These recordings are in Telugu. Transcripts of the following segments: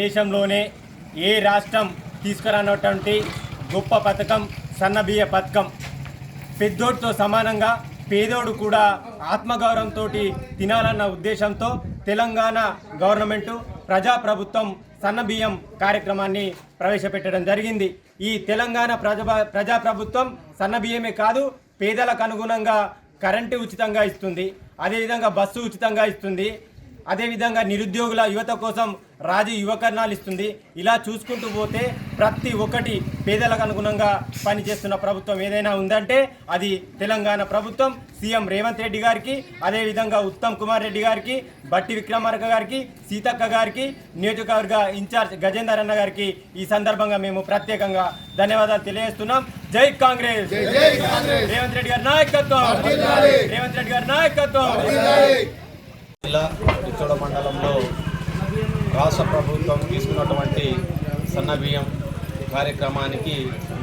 దేశంలోనే ఏ రాష్ట్రం తీసుకురానటువంటి గొప్ప పథకం సన్నబియ్య పథకం? పెద్దోడితో సమానంగా పేదోడు కూడా ఆత్మగౌరవంతో తినాలన్న ఉద్దేశంతో తెలంగాణ గవర్నమెంటు ప్రజాప్రభుత్వం సన్నబియ్యం కార్యక్రమాన్ని ప్రవేశపెట్టడం జరిగింది. ఈ తెలంగాణ ప్రజా ప్రజాప్రభుత్వం సన్నబియ్యమే కాదు పేదలకు అనుగుణంగా కరెంటు ఉచితంగా ఇస్తుంది. అదేవిధంగా బస్సు ఉచితంగా ఇస్తుంది. అదేవిధంగా నిరుద్యోగుల యువత కోసం రాజు యువకరణాలు ఇస్తుంది ఇలా చూసుకుంటూ పోతే ప్రతి ఒక్కటి పేదలకు అనుగుణంగా పనిచేస్తున్న ప్రభుత్వం ఏదైనా ఉందంటే అది తెలంగాణ ప్రభుత్వం సీఎం రేవంత్ రెడ్డి గారికి అదేవిధంగా ఉత్తమ్ కుమార్ రెడ్డి గారికి బట్టి విక్రమార్క గారికి సీతక్క గారికి నియోజకవర్గ ఇన్ఛార్జ్ గజేందర్ అన్న గారికి ఈ సందర్భంగా మేము ప్రత్యేకంగా ధన్యవాదాలు తెలియజేస్తున్నాం. జై కాంగ్రెస్! రేవంత్ రెడ్డి గారి నాయకత్వం! రేవంత్ రెడ్డి గారి నాయకత్వం! జిల్లా పిచ్చోడ మండలంలో రాష్ట్ర ప్రభుత్వం తీసుకున్నటువంటి సన్న బియ్యం కార్యక్రమానికి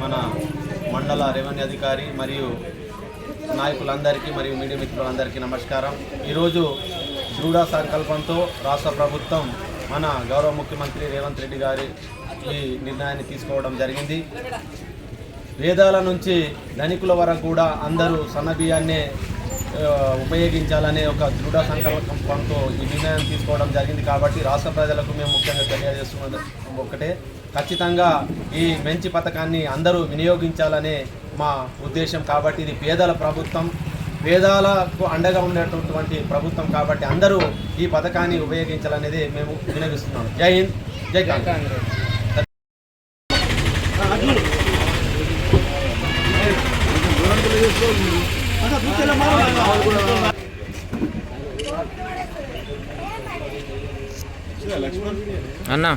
మన మండల రెవెన్యూ అధికారి మరియు నాయకులందరికీ మరియు మీడియా మిత్రులందరికీ నమస్కారం. ఈరోజు దృఢ సంకల్పంతో రాష్ట్ర ప్రభుత్వం మన గౌరవ ముఖ్యమంత్రి రేవంత్ రెడ్డి గారి ఈ నిర్ణయాన్ని తీసుకోవడం జరిగింది. వేదాల నుంచి ధనికుల వరకు కూడా అందరూ సన్న బియ్యాన్నే ఉపయోగించాలనే ఒక దృఢ సంకల్పంతో ఈ నిర్ణయం తీసుకోవడం జరిగింది కాబట్టి రాష్ట్ర ప్రజలకు మేము ముఖ్యంగా తెలియజేస్తున్నది ఒకటే ఖచ్చితంగా ఈ మంచి పథకాన్ని అందరూ వినియోగించాలనే మా ఉద్దేశం కాబట్టి ఇది పేదల ప్రభుత్వం. పేదాలకు అండగా ఉండేటటువంటి ప్రభుత్వం కాబట్టి అందరూ ఈ పథకాన్ని ఉపయోగించాలనేది మేము వినియోగిస్తున్నాం. జై హింద్ జై కాంగ్రెస్. అన్నా.